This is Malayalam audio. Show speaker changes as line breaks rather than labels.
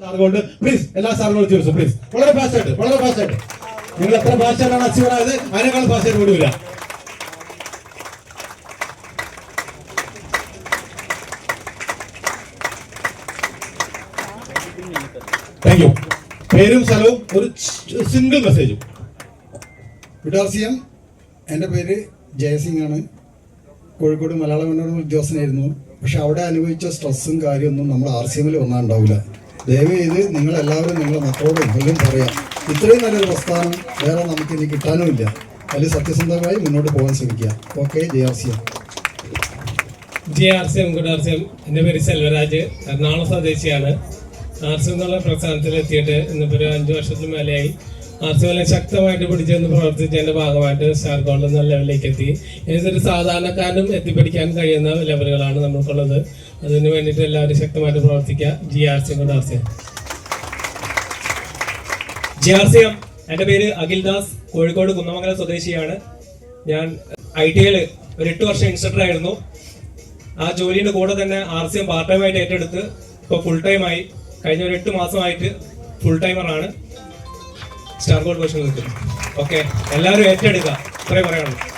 സാറുകൊണ്ട് പ്ലീസ് എല്ലാ സാറുകളും ചോദിച്ചു പ്ലീസ് വളരെ ഫാസ്റ്റ് വളരെ ഫാസ്റ്റ് നിങ്ങൾ എത്ര ഫാസ്റ്റായിട്ടാണ് അച്ചീവർ ആയത്? അതിനേക്കാൾ ഫാസ്റ്റ് ആയിട്ട് താങ്ക് യു പേരും സ്ഥലവും ഒരു സിംഗിൾ മെസ്സേജും
വിടാർസിയം എന്റെ പേര് ജയസിംഗ് ആണ്. കോഴിക്കോട് മലയാള മനോരമ ഉദ്യോഗസ്ഥനായിരുന്നു പക്ഷെ അവിടെ അനുഭവിച്ച സ്ട്രെസ്സും കാര്യമൊന്നും നമ്മൾ ആർ സി എമ്മിൽ വന്നാൽ ഉണ്ടാവില്ല ദയവ് ചെയ്ത് നിങ്ങളെല്ലാവരും നിങ്ങളെ മക്കളോടും എല്ലാം പറയാം. ഇത്രയും നല്ലൊരു പ്രസ്ഥാനം വേറെ നമുക്ക് ഇനി കിട്ടാനുമില്ല. അതിൽ സത്യസന്ധമായി മുന്നോട്ട് പോകാൻ ശ്രമിക്കുക. Okay J R C M.
J R C M good R C M. എന്റെ പേര് സെൽവരാജ്. എറണാകുളം സ്വദേശിയാണ്. ആർ സി എന്നുള്ള പ്രസ്ഥാനത്തിൽ എത്തിയിട്ട് ഇന്നിപ്പോൾ ഒരു അഞ്ച് വർഷത്തിന് മേലെയായി ആർ സി എം ശക്തമായിട്ട് പിടിച്ചെന്ന് പ്രവർത്തിച്ചതിന്റെ ഭാഗമായിട്ട് സ്റ്റാർ ഗോൾഡ് എന്ന ലെവലിലേക്ക് എത്തി. ഏതൊരു സാധാരണക്കാരനും എത്തിപ്പിടിക്കാൻ കഴിയുന്ന ലെവലുകളാണ് നമ്മൾക്കുള്ളത്. അതിന് വേണ്ടിയിട്ട് എല്ലാവരും ശക്തമായിട്ട് പ്രവർത്തിക്കുക. ജി ആർ സി കൊണ്ട് R M
R C M എന്റെ പേര് അഖിൽ ദാസ്. കോഴിക്കോട് കുന്നമംഗലം സ്വദേശിയാണ്. ഞാൻ ഐ ടി ഐയിൽ ഒരു എട്ട് വർഷം ഇൻസ്ട്രക്ടർ ആയിരുന്നു. ആ ജോലിയുടെ കൂടെ തന്നെ R C M part time ആയിട്ട് ഏറ്റെടുത്ത് ഇപ്പോൾ ഫുൾ ടൈം ആയി. കഴിഞ്ഞ ഒരു എട്ട് മാസമായിട്ട് ഫുൾ ടൈമറാണ് സ്റ്റാർ കോച്ചിങ് നിൽക്കുന്നത് ഓക്കെ എല്ലാവരും ഏറ്റെടുക്കുക. ഇത്രയും പറയാനുള്ളൂ.